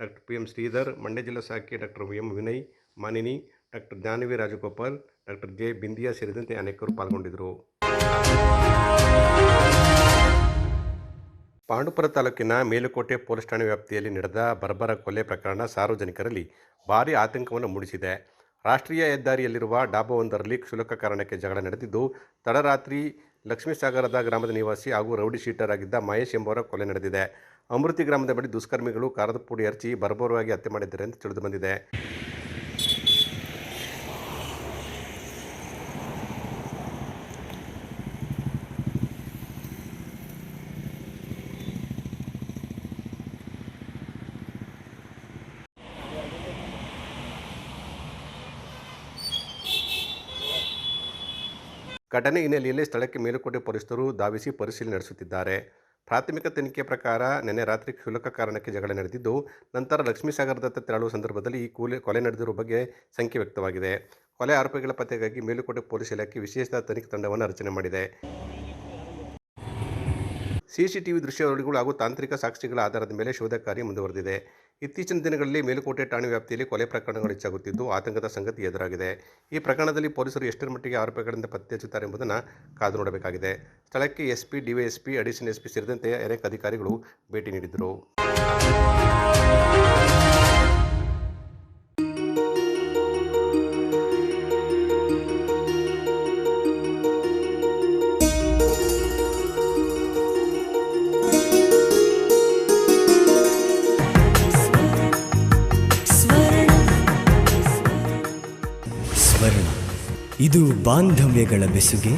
doctor P M Sridhar, Mandya ಜಿಲ್ಲಾ ಶಾಖೆ doctor M Vinay, Manini doctor Jnanavi Rajagopal, doctor J Bindiya ಸೇರಿದಂತೆ ಅನೇಕರು ಪಾಲ್ಗೊಂಡಿದ್ದರು. ಪಾಂಡುಪುರ ತಾಲೂಕಿನ ಮೇಲುಕೋಟೆ ಪೊಲೀಸ್ ಠಾಣೆ ವ್ಯಾಪ್ತಿಯಲ್ಲಿ ನಡೆದ ಬರ್ಬರ ಕೊಲೆ ಪ್ರಕರಣ ಸಾರ್ವಜನಿಕರಲ್ಲಿ ಭಾರಿ ಆತಂಕವನ್ನು ಮೂಡಿಸಿದೆ. ರಾಷ್ಟ್ರೀಯ ಹೆದ್ದಾರಿಯಲ್ಲಿರುವ ಡಾಬಾವೊಂದರಲ್ಲಿ ಕ್ಷುಲ್ಲಕ ಕಾರಣಕ್ಕೆ ಜಗಳ ನಡೆದಿದ್ದು, ತಡರಾತ್ರಿ ಲಕ್ಷ್ಮೀಸಾಗರದ ಗ್ರಾಮದ ನಿವಾಸಿ ಹಾಗೂ ರೌಡಿ ಶೀಟರ್ ಆಗಿದ್ದ ಮಹೇಶ್ ಎಂಬುವರ ಕೊಲೆ ನಡೆದಿದೆ. ಅಮೃತಿ ಗ್ರಾಮದ ಬಳಿ ದುಷ್ಕರ್ಮಿಗಳು ಕಾರದ ಪುಡಿ ಹಚ್ಚಿ ಬರ್ಬರವಾಗಿ ಹತ್ಯೆ ಮಾಡಿದ್ದಾರೆ ಎಂದು ತಿಳಿದು ಘಟನೆ ಹಿನ್ನೆಲೆಯಲ್ಲಿ ಸ್ಥಳಕ್ಕೆ ಮೇಲುಕೋಟೆ ಪೊಲೀಸರು ಧಾವಿಸಿ ಪರಿಶೀಲನೆ ನಡೆಸುತ್ತಿದ್ದಾರೆ. ಪ್ರಾಥಮಿಕ ತನಿಖೆ ಪ್ರಕಾರ ನಿನ್ನೆ ರಾತ್ರಿ ಕ್ಷುಲಕ ಕಾರಣಕ್ಕೆ ಜಗಳ ನಡೆದಿದ್ದು, ನಂತರ ಲಕ್ಷ್ಮೀಸಾಗರದತ್ತ ತೆರಳುವ ಸಂದರ್ಭದಲ್ಲಿ ಈ ಕೂಲೆ ಕೊಲೆ ನಡೆದಿರುವ ಬಗ್ಗೆ ಸಂಖ್ಯೆ ವ್ಯಕ್ತವಾಗಿದೆ. ಕೊಲೆ ಆರೋಪಿಗಳ ಪತ್ತೆಗಾಗಿ ಮೇಲುಕೋಟೆ ಪೊಲೀಸ್ ಇಲಾಖೆ ವಿಶೇಷ ತನಿಖೆ ತಂಡವನ್ನು ರಚನೆ ಮಾಡಿದೆ. ಸಿಸಿಟಿವಿ ದೃಶ್ಯಾವಳಿಗಳು ಹಾಗೂ ತಾಂತ್ರಿಕ ಸಾಕ್ಷಿಗಳ ಆಧಾರದ ಮೇಲೆ ಶೋಧ ಕಾರ್ಯ ಮುಂದುವರೆದಿದೆ. ಇತ್ತೀಚಿನ ದಿನಗಳಲ್ಲಿ ಮೇಲುಕೋಟೆ ಠಾಣೆ ವ್ಯಾಪ್ತಿಯಲ್ಲಿ ಕೊಲೆ ಪ್ರಕರಣಗಳು ಹೆಚ್ಚಾಗುತ್ತಿದ್ದು ಆತಂಕದ ಸಂಗತಿ ಎದುರಾಗಿದೆ. ಈ ಪ್ರಕರಣದಲ್ಲಿ ಪೊಲೀಸರು ಎಷ್ಟರ ಮಟ್ಟಿಗೆ ಆರೋಪಿಗಳಿಂದ ಪತ್ತೆ ಹಚ್ಚುತ್ತಾರೆ ಎಂಬುದನ್ನು ಕಾದು ನೋಡಬೇಕಾಗಿದೆ. ಸ್ಥಳಕ್ಕೆ ಎಸ್ಪಿ, ಡಿವೈಎಸ್ಪಿ, ಅಡಿಷನಲ್ ಎಸ್ಪಿ ಸೇರಿದಂತೆ ಅನೇಕ ಅಧಿಕಾರಿಗಳು ಭೇಟಿ ನೀಡಿದರು ಬಾಂಧವ್ಯಗಳ ಬೆಸುಗೆ